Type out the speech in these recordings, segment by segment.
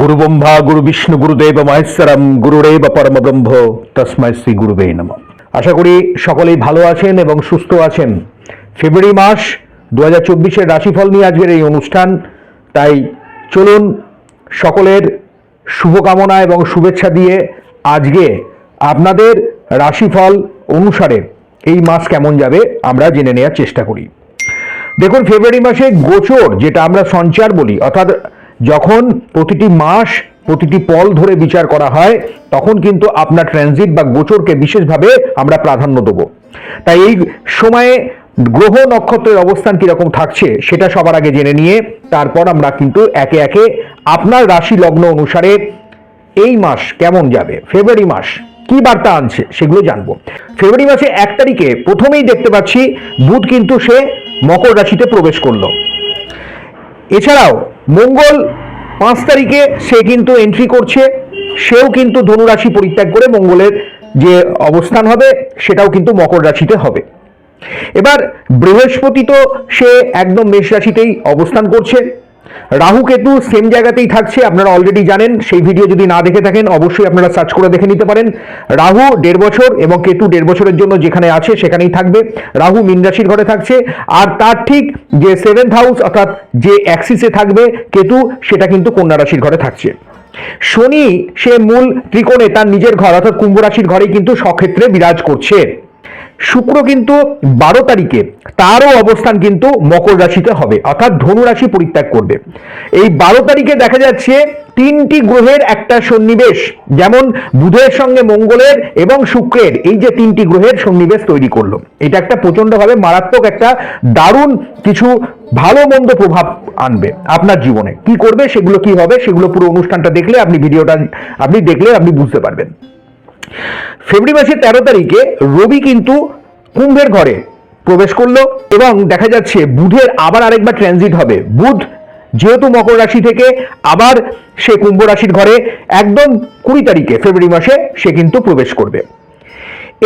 গুরু ব্রহ্মা গুরু বিষ্ণু গুরুদেব মহেশ্বরম গুরুরেব পরমব্রহ্ম তস্মাই শ্রী গুরুবে নম আশা করি সকলেই ভালো আছেন এবং সুস্থ আছেন। ফেব্রুয়ারি মাস দু হাজার চব্বিশের রাশিফল নিয়ে আজকের এই অনুষ্ঠান। তাই চলুন সকলের শুভকামনা এবং শুভেচ্ছা দিয়ে আজকে আপনাদের রাশিফল অনুসারে এই মাস কেমন যাবে আমরা জেনে নেওয়ার চেষ্টা করি। দেখুন, ফেব্রুয়ারি মাসে গোচর, যেটা আমরা সঞ্চার বলি, অর্থাৎ যখন প্রতিটি মাস প্রতিটি পল ধরে বিচার করা হয়, তখন কিন্তু আপনার ট্রানজিট বা গোচরকে বিশেষভাবে আমরা প্রাধান্য দেব। তাই এই সময়ে গ্রহ নক্ষত্রের অবস্থান কীরকম থাকছে, সেটা সবার আগে জেনে নিয়ে তারপর আমরা কিন্তু একে একে আপনার রাশি লগ্ন অনুসারে এই মাস কেমন যাবে ফেব্রুয়ারি মাস কি বার্তা আনছে সেগুলো জানব। ফেব্রুয়ারি মাসে এক তারিখে প্রথমেই দেখতে পাচ্ছি বুধ কিন্তু সে মকর রাশিতে প্রবেশ করল। এছাড়াও মঙ্গল পাঁচ তারিখে সে কিন্তু এন্ট্রি করছে। সেও কিন্তু ধনুরাশি পরিত্যাগ করে মঙ্গলের যে অবস্থান হবে, সেটাও কিন্তু মকর রাশিতে হবে। এবার বৃহস্পতি তো সে একদম মেষ রাশিতেই অবস্থান করছে। রাহু কেতু সেম জায়গাতেই থাকছে, আপনারা অলরেডি জানেন, সেই ভিডিও যদি না দেখে থাকেন, অবশ্যই আপনারা সার্চ করে দেখে নিতে পারেন। রাহু দেড় বছর এবং কেতু দেড় বছরের জন্য যেখানে আছে, সেখানেই থাকবে। রাহু মীন ঘরে থাকছে, আর তার ঠিক যে সেভেন্থ হাউস অর্থাৎ যে অ্যাক্সিসে থাকবে কেতু, সেটা কিন্তু কন্যা রাশির ঘরে থাকছে। শনি, সে মূল ত্রিকোণে তার নিজের ঘর, অর্থাৎ কুম্ভ রাশির ঘরেই কিন্তু সক্ষেত্রে বিরাজ করছে। শুক্র কিন্তু বারো তারিখে, তারও অবস্থান কিন্তু মকর রাশিতে হবে, অর্থাৎ ধনু রাশি পরিত্যাগ করবে। এই বারো তারিখে দেখা যাচ্ছে তিনটি গ্রহের একটা সন্নিবেশ, যেমন বুধের সঙ্গে মঙ্গলের এবং শুক্রের, এই যে তিনটি গ্রহের সন্নিবেশ তৈরি করল। এটা একটা প্রচন্ডভাবে মারাত্মক একটা দারুণ কিছু ভালো মন্দ প্রভাব আনবে আপনার জীবনে। কি করবে, সেগুলো কি হবে, সেগুলো পুরো অনুষ্ঠানটা দেখলে আপনি ভিডিওটা, আপনি দেখলে আপনি বুঝতে পারবেন। ফেব্রুয়ারি মাসের তেরো তারিখে রবি কিন্তু কুম্ভের ঘরে প্রবেশ করল এবং দেখা যাচ্ছে বুধের আবার আরেকবার ট্রানজিট হবে। বুধ যেহেতু মকর রাশি থেকে, আবার সে কুম্ভ রাশির ঘরে একদম কুড়ি তারিখে ফেব্রুয়ারি মাসে সে কিন্তু প্রবেশ করবে।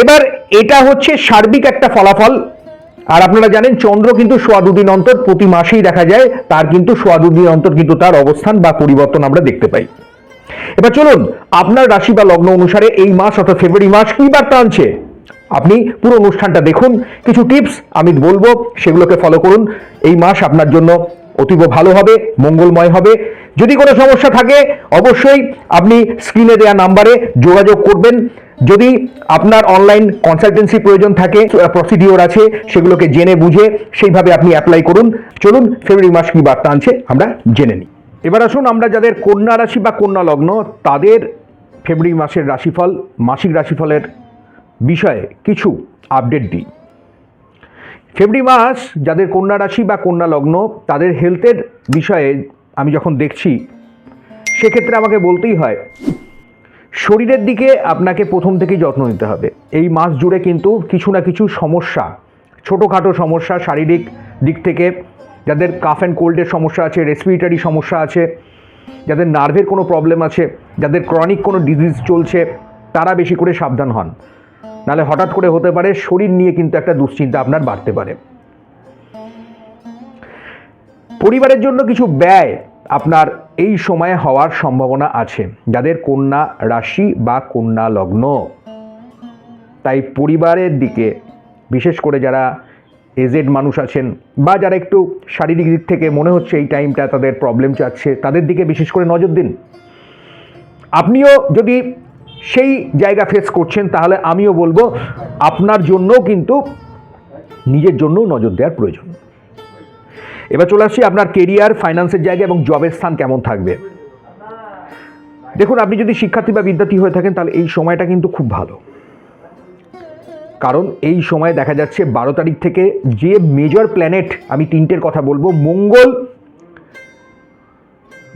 এবার এটা হচ্ছে সার্বিক একটা ফলাফল। আর আপনারা জানেন, চন্দ্র কিন্তু সোয়া দুদিন অন্তর প্রতি মাসেই দেখা যায়, তার কিন্তু সোয়া দুদিন অন্তর কিন্তু তার অবস্থান বা পরিবর্তন আমরা দেখতে পাই। এবার চলুন, আপনার রাশি বা লগ্ন অনুসারে এই মাস অর্থাৎ ফেব্রুয়ারি মাস কি বার্তা আনছে? আপনি পুরো অনুষ্ঠানটা দেখুন, কিছু টিপস আমি বলব, সেগুলোকে ফলো করুন। এই মাস আপনার জন্য অতীব ভালো হবে, মঙ্গলময় হবে। যদি কোনো সমস্যা থাকে, অবশ্যই আপনি স্ক্রিনে দেওয়া নাম্বারে যোগাযোগ করবেন। যদি আপনার অনলাইন কনসালটেন্সি প্রয়োজন থাকে প্রসিডিওর আছে, সেগুলোকে জেনে বুঝে সেইভাবে আপনি অ্যাপ্লাই করুন। চলুন, ফেব্রুয়ারি মাস কি বার্তা আনছে, আমরা জেনে নিই। এবার আসুন আমরা যাদের কন্যা রাশি বা কন্যা লগ্ন, তাদের ফেব্রুয়ারি মাসের রাশিফল, মাসিক রাশিফলের বিষয়ে কিছু আপডেট দিই। ফেব্রুয়ারি মাস যাদের কন্যা রাশি বা কন্যা লগ্ন, তাদের হেলথের বিষয়ে আমি যখন দেখছি, সেক্ষেত্রে আমাকে বলতেই হয়, শরীরের দিকে আপনাকে প্রথম থেকেই যত্ন নিতে হবে। এই মাস জুড়ে কিন্তু কিছু না কিছু সমস্যা, ছোটোখাটো সমস্যা, শারীরিক দিক থেকে যাদের কাফ অ্যান্ড কোল্ডের সমস্যা আছে রেসপিরেটারি সমস্যা আছে, যাদের নার্ভের কোনো প্রবলেম আছে, যাদের ক্রনিক কোনো ডিজিজ চলছে, তারা বেশি করে সাবধান হন। নাহলে হঠাৎ করে হতে পারে শরীর নিয়ে কিন্তু একটা দুশ্চিন্তা আপনার বাড়তে পারে। পরিবারের জন্য কিছু ব্যয় আপনার এই সময়ে হওয়ার সম্ভাবনা আছে, যাদের কন্যা রাশি বা কন্যা লগ্ন। তাই পরিবারের দিকে, বিশেষ করে যারা এজেড মানুষ আছেন বা যারা একটু শারীরিক দিক থেকে মনে হচ্ছে এই টাইমটা তাদের প্রবলেম চাচ্ছে, তাদের দিকে বিশেষ করে নজর দিন। আপনিও যদি সেই জায়গা ফেস করছেন, তাহলে আমিও বলব আপনার জন্যও কিন্তু নিজের জন্যও নজর দেওয়ার প্রয়োজন। এবার চলে আসছি আপনার কেরিয়ার ফাইন্যান্সের জায়গা এবং জবের স্থান কেমন থাকবে। দেখুন, আপনি যদি শিক্ষার্থী বা বিদ্যার্থী হয়ে থাকেন, তাহলে এই সময়টা কিন্তু খুব ভালো। কারণ এই সময় দেখা যাচ্ছে বারো তারিখ থেকে যে মেজর প্ল্যানেট আমি তিনটের কথা বলব, মঙ্গল,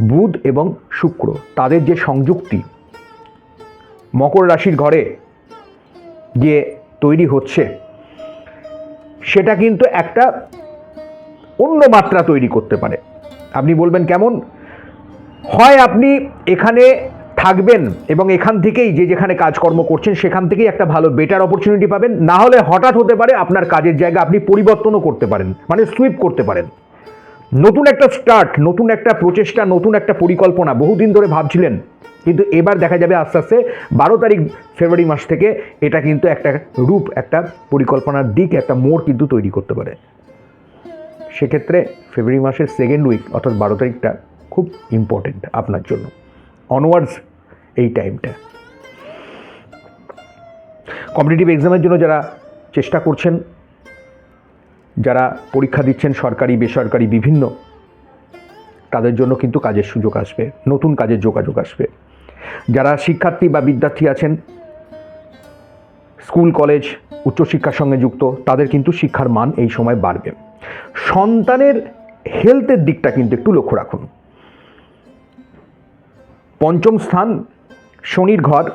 বুধ এবং শুক্র, তাদের যে সংযুক্তি, মকর রাশির ঘরে যে তৈরি হচ্ছে, সেটা কিন্তু একটা অন্য মাত্রা তৈরি করতে পারে। আপনি বলবেন কেমন? হয় আপনি এখানে থাকবেন এবং এখান থেকেই যে যেখানে কাজকর্ম করছেন, সেখান থেকেই একটা ভালো বেটার অপরচুনিটি পাবেন। না হলে হঠাৎ হতে পারে আপনার কাজের জায়গা আপনি পরিবর্তনও করতে পারেন মানে সুইপ করতে পারেন। নতুন একটা স্টার্ট নতুন একটা প্রচেষ্টা, নতুন একটা পরিকল্পনা, বহুদিন ধরে ভাবছিলেন, কিন্তু এবার দেখা যাবে আস্তে আস্তে বারো তারিখ ফেব্রুয়ারি মাস থেকে এটা কিন্তু একটা রূপ, একটা পরিকল্পনার দিক, একটা মোড় কিন্তু তৈরি করতে পারে। সেক্ষেত্রে ফেব্রুয়ারি মাসের সেকেন্ড উইক অর্থাৎ বারো তারিখটা খুব ইম্পর্টেন্ট আপনার জন্য। অনওয়ার্ডস এই টাইমটা কম্পিটিটিভ এক্সামের জন্য যারা চেষ্টা করছেন, যারা পরীক্ষা দিচ্ছেন সরকারি, বেসরকারি, বিভিন্ন, তাদের জন্য কিন্তু কাজের সুযোগ আসবে, নতুন কাজের যোগাযোগ আসবে। যারা শিক্ষার্থী বা বিদ্যার্থী আছেন, স্কুল, কলেজ, উচ্চশিক্ষার সঙ্গে যুক্ত, তাদের কিন্তু শিক্ষার মান এই সময় বাড়বে। সন্তানের হেলথের দিকটা কিন্তু একটু লক্ষ্য রাখুন। পঞ্চম স্থান শনির ঘর,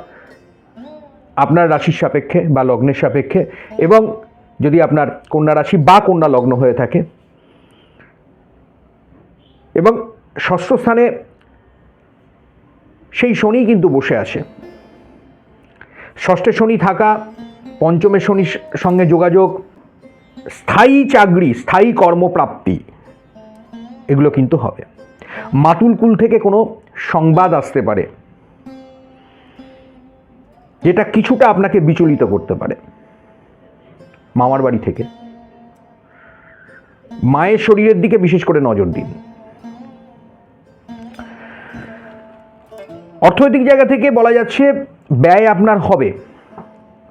আপনার রাশির সাপেক্ষে বা লগ্নের সাপেক্ষে এবং যদি আপনার কন্যা রাশি বা কন্যা লগ্ন হয়ে থাকে এবং ষষ্ঠ স্থানে সেই শনি কিন্তু বসে আছে। ষষ্ঠে শনি থাকা, পঞ্চমে শনির সঙ্গে যোগাযোগ, স্থায়ী চাকরি, স্থায়ী কর্মপ্রাপ্তি, এগুলো কিন্তু হবে। মাতুল কুল থেকে কোনো সংবাদ আসতে পারে। যেটা কিছুটা আপনাকে বিচলিত করতে পারে। মামার বাড়ি থেকে। মায়ের শরীরের দিকে বিশেষ করে নজর দিন। অর্থনৈতিক জায়গা থেকে বলা যাচ্ছে, ব্যয় আপনার হবে,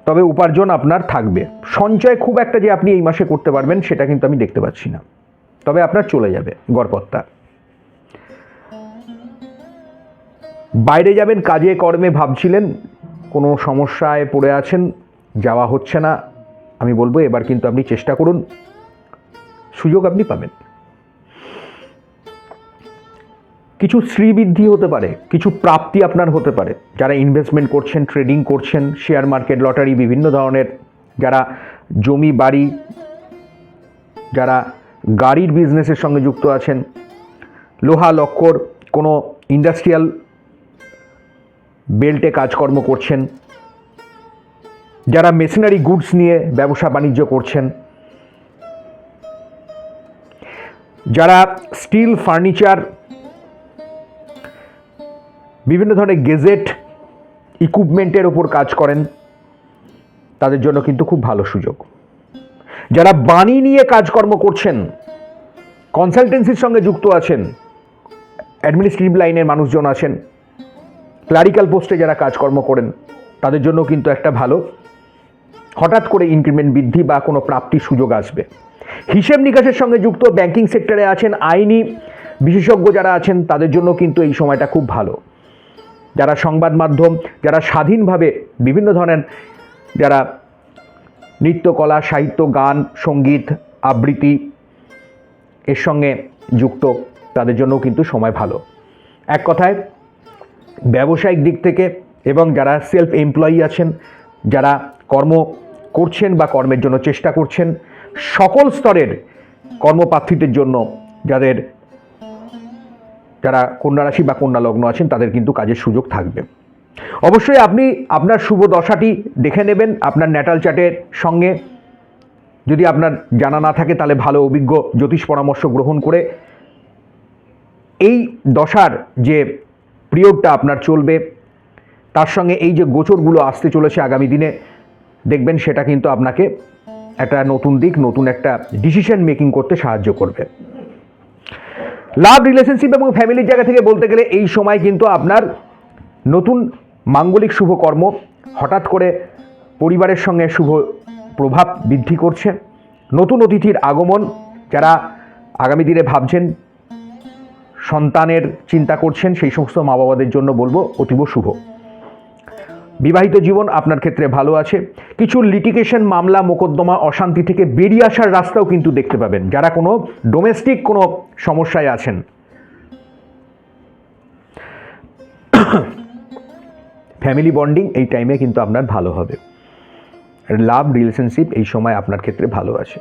তবে উপার্জন আপনার থাকবে। সঞ্চয় খুব একটা যে আপনি এই মাসে করতে পারবেন, সেটা কিন্তু আমি দেখতে পাচ্ছি না। তবে আপনার চলে যাবে গড়পত্তা বাইরে যাবেন, কাজে কর্মে ভাবছিলেন কোনো সমস্যায় পড়ে আছেন, যাওয়া হচ্ছে না, আমি বলব এবার কিন্তু আপনি চেষ্টা করুন, সুযোগ আপনি পাবেন। কিছু শ্রীবৃদ্ধি হতে পারে, কিছু প্রাপ্তি আপনার হতে পারে। যারা ইনভেস্টমেন্ট করছেন ট্রেডিং করছেন শেয়ার মার্কেট লটারি বিভিন্ন ধরনের, যারা জমি, বাড়ি, যারা গাড়ির বিজনেসের সঙ্গে যুক্ত আছেন, লোহা, লক্কর, কোনো ইন্ডাস্ট্রিয়াল বেল্টে কাজকর্ম করছেন। যারা মেশিনারি গুডস নিয়ে ব্যবসা বাণিজ্য করছেন। যারা স্টিল, ফার্নিচার, বিভিন্ন ধরনের গেজেট, ইকুইপমেন্টের ওপর কাজ করেন, তাদের জন্য কিন্তু খুব ভালো সুযোগ। যারা বাণী নিয়ে কাজকর্ম করছেন কনসালটেন্সির সঙ্গে যুক্ত আছেন অ্যাডমিনিস্ট্রেটিভ লাইনের মানুষজন আছেন ক্লারিক্যাল পোস্টে যারা কাজকর্ম করেন, তাদের জন্য কিন্তু একটা ভালো। হঠাৎ করে ইনক্রিমেন্ট বৃদ্ধি বা কোনো প্রাপ্তির সুযোগ আসবে। হিসেব নিকাশের সঙ্গে যুক্ত ব্যাংকিং সেক্টরে আছেন আইনি বিশেষজ্ঞ যারা আছেন, তাদের জন্য কিন্তু এই সময়টা খুব ভালো। যারা সংবাদ মাধ্যম, যারা স্বাধীনভাবে বিভিন্ন ধরনের, যারা নৃত্যকলা সাহিত্য, গান, সংগীত, আবৃত্তি এর সঙ্গে যুক্ত, তাদের জন্যও কিন্তু সময় ভালো। এক কথায় ব্যবসায়িক দিক থেকে এবং যারা সেলফ এমপ্লয়ি আছেন, যারা কর্ম করছেন বা কর্মের জন্য চেষ্টা করছেন, সকল স্তরের কর্মপ্রার্থীদের জন্য যাদের, যারা কন্যা রাশি বা কন্যা লগ্ন আছেন, তাদের কিন্তু কাজের সুযোগ থাকবে। অবশ্যই আপনি আপনার শুভ দশাটি দেখে নেবেন আপনার ন্যাটাল চার্টের সঙ্গে। যদি আপনার জানা না থাকে, তাহলে ভালো অভিজ্ঞ জ্যোতিষ পরামর্শ গ্রহণ করে এই দশার যে পিরিয়ডটা আপনার চলবে। তার সঙ্গে এই যে গোচরগুলো আসতে চলেছে আগামী দিনে, দেখবেন সেটা কিন্তু আপনাকে একটা নতুন দিক, নতুন একটা ডিসিশন মেকিং করতে সাহায্য করবে। লাভ রিলেশনশিপ এবং ফ্যামিলির জায়গা থেকে বলতে গেলে এই সময় কিন্তু আপনার নতুন মাঙ্গলিক শুভকর্ম হঠাৎ করে পরিবারের সঙ্গে শুভ প্রভাব বৃদ্ধি করছে। নতুন অতিথির আগমন, যারা আগামী দিনে ভাবছেন সন্তানের চিন্তা করছেন, সেই সমস্ত মা বাবাদের জন্য বলব অতীব শুভ। বিবাহিত জীবন আপনার ক্ষেত্রে ভালো আছে। কিছু লিটিগেশন মামলা, মোকদ্দমা, অশান্তি থেকে বেরিয়ে আসার রাস্তাও কিন্তু দেখতে পাবেন। যারা কোনো ডোমেস্টিক কোনো সমস্যায় আছেন। ফ্যামিলি বন্ডিং এই টাইমে কিন্তু আপনার ভালো হবে। লাভ রিলেশনশিপ এই সময় আপনার ক্ষেত্রে ভালো আছে।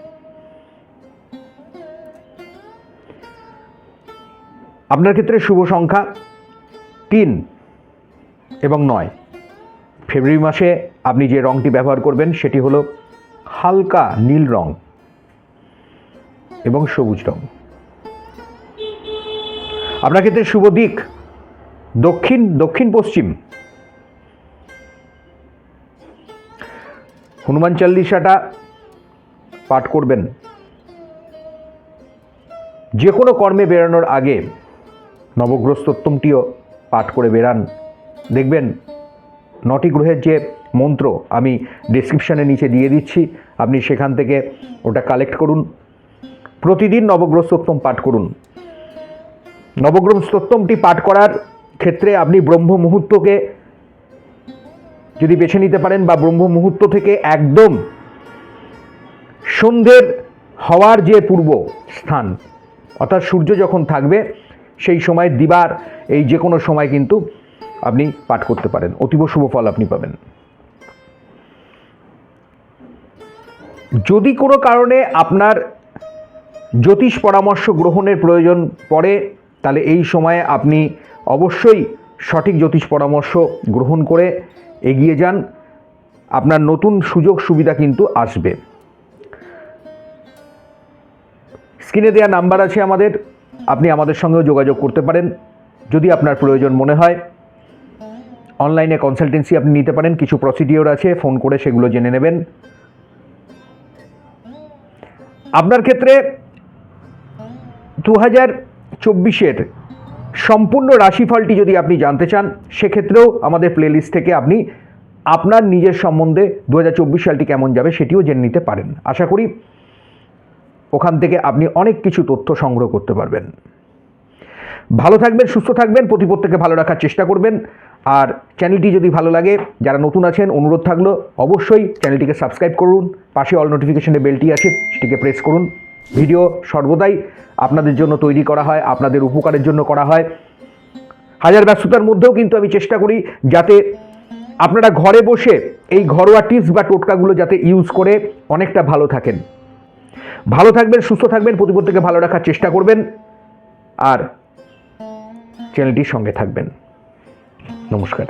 আপনার ক্ষেত্রে শুভ সংখ্যা তিন এবং নয়। ফেব্রুয়ারি মাসে আপনি যে রঙটি ব্যবহার করবেন সেটি হলো হালকা নীল রং এবং সবুজ রং। আপনার ক্ষেত্রে শুভ দিক দক্ষিণ দক্ষিণ পশ্চিম। হনুমান চল্লিশাটা পাঠ করবেন। যে কোনো কর্মে বেরানোর আগে নবগ্রস্তোত্তমটিও পাঠ করে বেরান দেখবেন, নটি গ্রহের যে মন্ত্র আমি ডিসক্রিপশানে নিচে দিয়ে দিচ্ছি, আপনি সেখান থেকে ওটা কালেক্ট করুন। প্রতিদিন নবগ্রস্তোত্তম পাঠ করুন। নবগ্রহ স্তোত্তমটি পাঠ করার ক্ষেত্রে আপনি ব্রহ্ম মুহূর্তকে যদি বেছে নিতে পারেন বা ব্রহ্ম মুহূর্ত থেকে একদম সন্ধ্যের হওয়ার যে পূর্ব স্থান, অর্থাৎ সূর্য যখন থাকবে সেই সময় দিবার এই যে কোনো সময় কিন্তু আপনি পাঠ করতে পারেন। অতীব শুভ ফল আপনি পাবেন। যদি কোনো কারণে আপনার জ্যোতিষ পরামর্শ গ্রহণের প্রয়োজন পড়ে, তাহলে এই সময়ে আপনি অবশ্যই সঠিক জ্যোতিষ পরামর্শ গ্রহণ করে এগিয়ে যান। আপনার নতুন সুযোগ সুবিধা কিন্তু আসবে। স্ক্রিনে দেওয়া নাম্বার আছে আমাদের। আপনি আমাদের সঙ্গেও যোগাযোগ করতে পারেন। যদি আপনার প্রয়োজন মনে হয়, অনলাইনে কনসালটেন্সি আপনি নিতে পারেন। কিছু প্রসিডিওর আছে ফোন করে সেগুলো জেনে নেবেন। আপনার ক্ষেত্রে দু হাজার চব্বিশের সম্পূর্ণ রাশিফলটি যদি আপনি জানতে চান, সেক্ষেত্রেও আমাদের প্লেলিস্ট থেকে আপনি আপনার নিজের সম্বন্ধে দু হাজার চব্বিশ সালটি কেমন যাবে সেটিও জেনে নিতে পারেন। আশা করি ওখান থেকে আপনি অনেক কিছু তথ্য সংগ্রহ করতে পারবেন। ভালো থাকবেন, সুস্থ থাকবেন প্রতি প্রত্যেককে ভালো রাখার চেষ্টা করবেন। আর চ্যানেলটি যদি ভালো লাগে, যারা নতুন আছেন, অনুরোধ থাকল, অবশ্যই চ্যানেলটিকে সাবস্ক্রাইব করুন। পাশে অল নোটিফিকেশনের বেলটি আছে, সেটিকে প্রেস করুন। ভিডিও সর্বদাই আপনাদের জন্য তৈরি করা হয়, আপনাদের উপকারের জন্য করা হয়। হাজার ব্যস্ততার মধ্যেও কিন্তু আমি চেষ্টা করি যাতে আপনারা ঘরে বসে এই ঘরোয়া টিপস বা টোটকাগুলো যাতে ইউজ করে অনেকটা ভালো থাকেন। ভালো থাকবেন সুস্থ থাকবেন প্রতিপত্তিকে ভালো রাখার চেষ্টা করবেন আর চ্যানেলটির সঙ্গে থাকবেন। নমস্কার।